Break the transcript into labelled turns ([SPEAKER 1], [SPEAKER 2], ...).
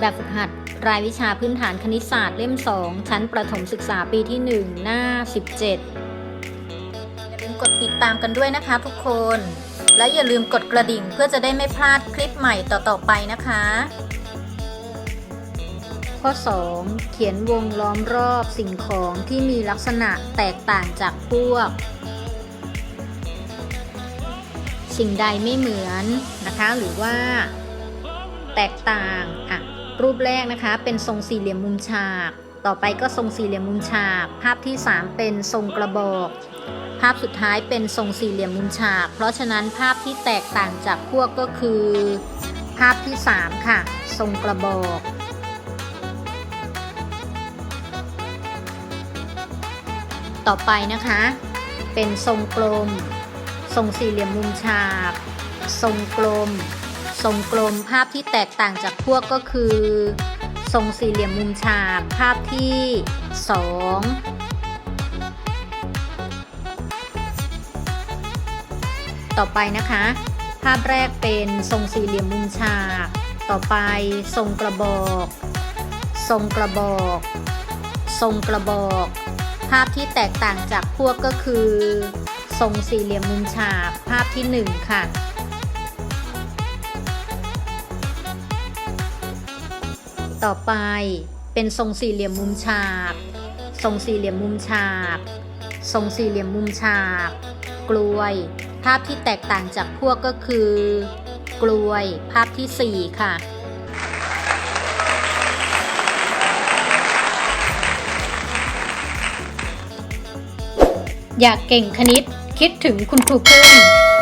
[SPEAKER 1] แบบฝึกหัด รายวิชาพื้นฐานคณิตศาสตร์เล่ม 2 ชั้นประถมศึกษาปีที่ 1 หน้า 17 อย่าลืมกดติดตามกันด้วยนะคะทุกคน และอย่าลืมกดกระดิ่งเพื่อจะได้ไม่พลาดคลิปใหม่ต่อ ๆ ไปนะคะ ข้อ 2 เขียนวงล้อมรอบสิ่งของที่มีลักษณะแตกต่างจากพวกสิ่งใดไม่เหมือนนะคะหรือว่าแตกต่างอะ รูปแรกนะคะ เป็นทรงสี่เหลี่ยมมุมฉาก ต่อไปก็ทรงสี่เหลี่ยมมุมฉาก ภาพที่ 3 เป็นทรงกระบอก ภาพสุดท้ายเป็นทรงสี่เหลี่ยมมุมฉาก เพราะฉะนั้นภาพที่แตกต่างจากพวกก็คือ ภาพที่ 3 ค่ะ ทรงกระบอกต่อไปนะคะ เป็นทรงกลม ทรงสี่เหลี่ยมมุมฉาก ทรงกลม ทรงกลมภาพที่แตกต่างจากพวกก็คือ ทรงสี่เหลี่ยมมุมฉากภาพที่ 2ต่อไปนะคะ ภาพแรกเป็นทรงสี่เหลี่ยมมุมฉาก ต่อไปทรงกระบอก ทรงกระบอก ทรงกระบอก ภาพที่แตกต่างจากพวกก็คือ ทรงสี่เหลี่ยมมุมฉาก ภาพที่ 1 ค่ะ ต่อไปเป็นทรงสี่เหลี่ยมมุมฉากทรงสี่เหลี่ยมมุมฉากทรงสี่เหลี่ยมมุมฉากกลวย ภาพที่แตกต่างจากพวกก็คือ กลวย ภาพที่ 4 ค่ะ อยากเก่งคณิตคิดถึงคุณครูพึ่ง